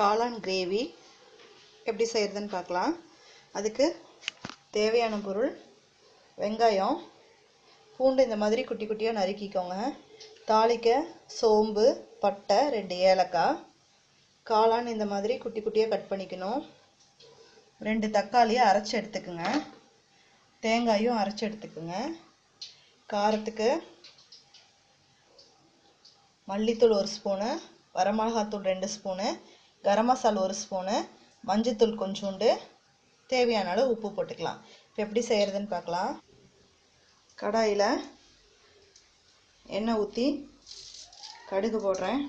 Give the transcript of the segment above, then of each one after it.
காளான் கிரேவி எப்படி செய்கிறதுன்னு பார்க்கலாம். அதுக்கு தேவையான பொருள் வெங்காயம் பூண்டு இந்த மாதிரி குட்டி குட்டியாக நறுக்கிக்கோங்க. தாளிக்க சோம்பு பட்டை ரெண்டு ஏலக்காய். காளான் இந்த மாதிரி குட்டி குட்டியாக கட் பண்ணிக்கணும். ரெண்டு தக்காளியை அரைச்சி எடுத்துக்குங்க. தேங்காயும் அரைச்சி எடுத்துக்குங்க. காரத்துக்கு மல்லித்தூள் ஒரு ஸ்பூனு வரமிளகாத்தூள் ரெண்டு ஸ்பூனு கரம் மசாலா ஒரு ஸ்பூனு மஞ்சத்தூள் கொஞ்சோண்டு தேவையான அளவு உப்பு போட்டுக்கலாம். இப்போ எப்படி செய்கிறதுன்னு பார்க்கலாம். கடாயில் எண்ணெய் ஊற்றி கடுகு போடுறேன்.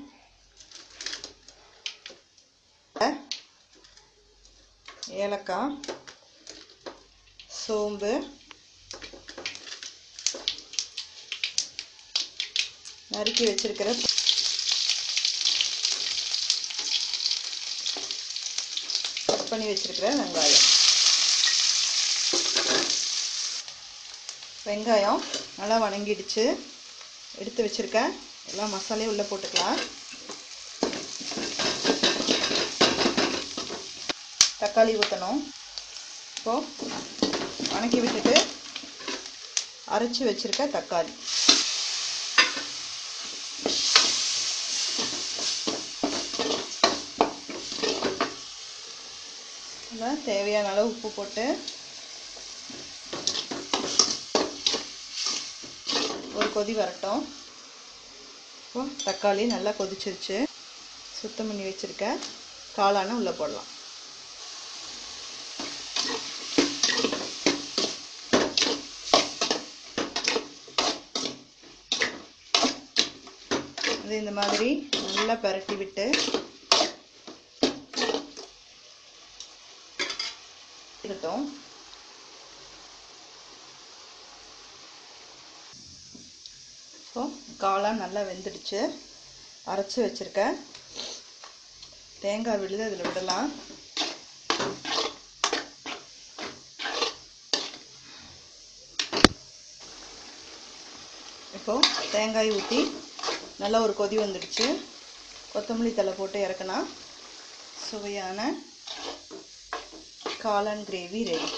ஏலக்காய் சோம்பு நறுக்கி வச்சிருக்கிற கட் பண்ணி வச்சிருக்கிற வெங்காயம். வெங்காயம் நல்லா வணங்கிடுச்சு. எடுத்து வச்சிருக்கேன் எல்லா மசாலையும் உள்ளே போட்டுக்கலாம். தக்காளி ஊற்றணும் இப்போது வணக்கி விட்டுட்டு அரைச்சி வச்சுருக்க தக்காளி. இதில் தேவையான அளவு உப்பு போட்டு ஒரு கொதி வரட்டும். இப்போ தக்காளி நல்லா கொதிச்சிருச்சு. சுத்தம் பண்ணி வச்சுருக்க காளான உள்ளே போடலாம். இது இந்த மாதிரி நல்லா பரட்டி விட்டு இருக்கட்டும். ஸோ காளான் நல்லா வெந்துடுச்சு. அரைச்சி வச்சுருக்கேன். தேங்காய் விழுது அதில் விடலாம். இப்போது தேங்காய் ஊற்றி நல்லா ஒரு கொதி வந்துடுச்சு. கொத்தமல்லி தலை போட்டு இறக்கினா சுவையான காளான் கிரேவி ரெடி